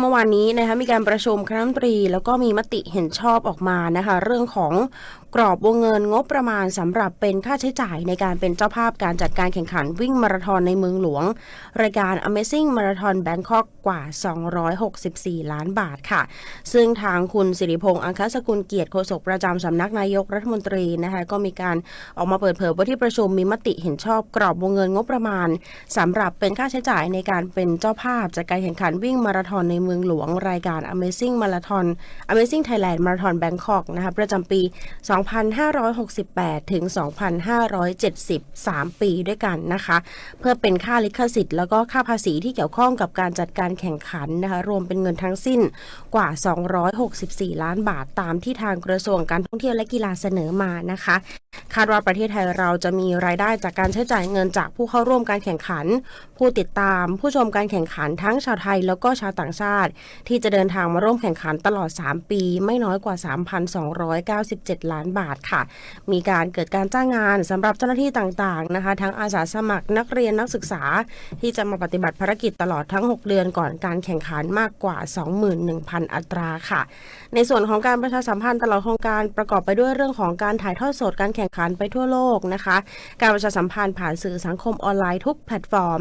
เมื่อวานนี้นะคะมีการประชุมคณะรัฐมนตรี แล้วก็มีมติเห็นชอบออกมานะคะ เรื่องของกรอบวงเงินงบประมาณสำหรับเป็นค่าใช้จ่ายในการเป็นเจ้าภาพการจัดการแข่งขันวิ่งมาราธอนในเมืองหลวง รายการ Amazing Marathon Bangkok กว่า 264 ล้านบาทค่ะ ซึ่งทางคุณสิริพงษ์อังคสกุลเกียรติโฆษกประจำสำนักนายกรัฐมนตรีนะคะก็มีการออกมาเปิดเผยว่าที่ประชุมมีมติเห็นชอบกรอบวงเงินงบประมาณสำหรับเป็นค่าใช้จ่ายในการเป็นเจ้าภาพจัดการแข่งขันวิ่งมาราธอนในเมืองหลวงรายการ Amazing Marathon Amazing Thailand Marathon Bangkok นะคะประจำปี 2568 ถึง 2573 ปีด้วยกันนะคะ เพื่อเป็นค่าลิขสิทธิ์แล้วก็ค่าภาษีที่เกี่ยวข้องกับการจัดการแข่งขันนะคะรวมเป็นเงินทั้งสิ้นกว่า 264 ล้านบาทตามที่ทางกระทรวงการท่องเที่ยวและกีฬาเสนอมานะคะ คาดว่าประเทศไทยเราจะมีรายได้จากการใช้จ่ายเงินจากผู้เข้าร่วมการแข่งขัน ผู้ติดตามผู้ชมการแข่งขันทั้งชาวไทยแล้วก็ชาวต่างชาติที่จะเดินทางมาร่วมแข่งขันตลอด 3 ปี ไม่น้อยกว่า 3,297 ล้านบาทค่ะ มีการเกิดการจ้างงานสำหรับเจ้าหน้าที่ต่างๆนะคะ ทั้งอาสาสมัครนักเรียนนักศึกษา ที่จะมาปฏิบัติภารกิจตลอดทั้ง 6 เดือนก่อนการแข่งขันมากกว่า 21,000 อัตราค่ะ ในส่วนของการประชาสัมพันธ์ตลอดโครงการประกอบไปด้วยเรื่องของการถ่ายทอดสดการแข่งขันไปทั่วโลกนะคะ การประชาสัมพันธ์ผ่านสื่อสังคมออนไลน์ทุกแพลตฟอร์ม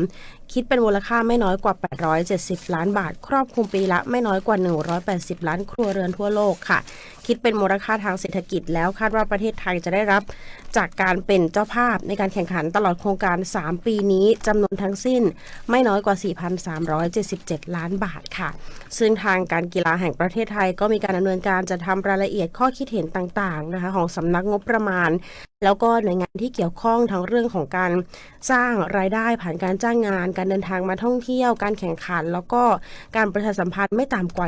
คิดเป็นมูลค่าไม่น้อยกว่า 870 ล้านบาท ครอบคลุมปีละไม่น้อยกว่า 180 ล้านครัวเรือนทั่วโลกค่ะ คิดเป็นมูลค่าทางเศรษฐกิจแล้วคาดว่าประเทศไทยจะได้รับจากการเป็นเจ้าภาพในการแข่งขันตลอดโครงการ 3 ปีนี้จำนวนทั้งสิ้นไม่น้อยกว่า 4,377 ล้านบาทค่ะ ซึ่งทางการกีฬาแห่งประเทศไทยก็มีการดำเนินการจะทำรายละเอียดข้อคิดเห็นต่างๆนะคะของสำนักงบประมาณ แล้วก็หน่วยงานที่เกี่ยวข้องทั้งเรื่องของการสร้างรายได้ผ่านการจ้างงาน การเดินทางมาท่องเที่ยว การแข่งขัน แล้วก็การประชาสัมพันธ์ไม่ต่ำกว่า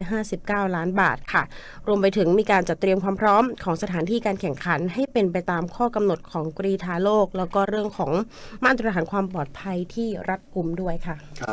1,459 ล้านบาทค่ะรวมไปถึงมีการจัดเตรียมความพร้อมของสถานที่การแข่งขันให้เป็นไปตามข้อกำหนดของกรีธาโลก แล้วก็เรื่องของมาตรฐานความปลอดภัยที่รัดกุมด้วยค่ะ ครับ